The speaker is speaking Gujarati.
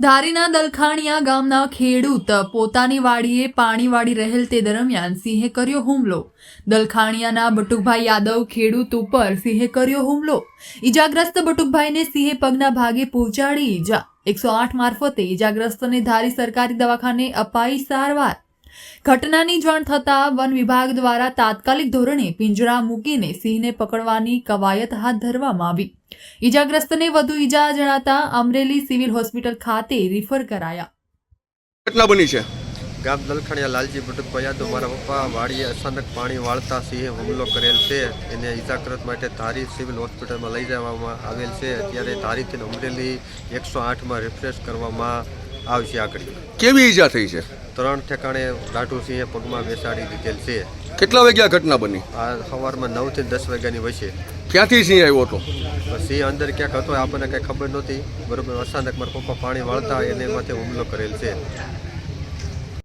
ધારીના દલખાણિયા ગામના ખેડૂત પોતાની વાડીએ પાણી વાળી રહેલ તે દરમિયાન સિંહે કર્યો હુમલો. દલખાણિયાના બટુકભાઈ યાદવ ખેડૂત ઉપર સિંહે કર્યો હુમલો. ઈજાગ્રસ્ત બટુકભાઈને સિંહે પગના ભાગે પહોંચાડી ઈજા. એકસો આઠ મારફતે ઈજાગ્રસ્તને ધારી સરકારી દવાખાને અપાઈ સારવાર. ઘટનાની જાણ થતાં વન વિભાગ દ્વારા તાત્કાલિક ધોરણે પિંજરા મૂકીને સિંહને પકડવાની કવાયત હાથ ધરવામાં આવી. ઈજાગ્રસ્તને વધુ ઈજા જણાતા અમરેલી સિવિલ હોસ્પિટલ ખાતે રિફર કરાયા. ઘટના બની છે? ગામ દલખણિયા લાલજી બટુકભાઈ તો મારા પપ્પા વાડીએ અચાનક પાણી વાળતા સિંહે હુમલો કરેલ છે. એને ઇજાગ્રસ્ત માટે ધારી સિવિલ હોસ્પિટલમાં લઈ જવામાં આવેલ છે. અત્યારે ધારીથી અમરેલી એકસો આઠમાં રિફ્રેશ કરવામાં આવશે આગળ. કેવી ઈજા થઈ છે? ત્રણ ઠેકાણે લાઠુસિંહે પગમાં બેસાડી દીધેલ છે. કેટલા વાગ્યા ઘટના બની? આ સવારમાં નવથી દસ વાગ્યાની વચ્ચે. ક્યાંથી સિંહ આવ્યો હતો? સિંહ અંદર ક્યાંક હતો આપણને કંઈ ખબર નહોતી. બરોબર અચાનક મારા પપ્પા પાણી વાળતા એને માથે હુમલો કરેલ છે.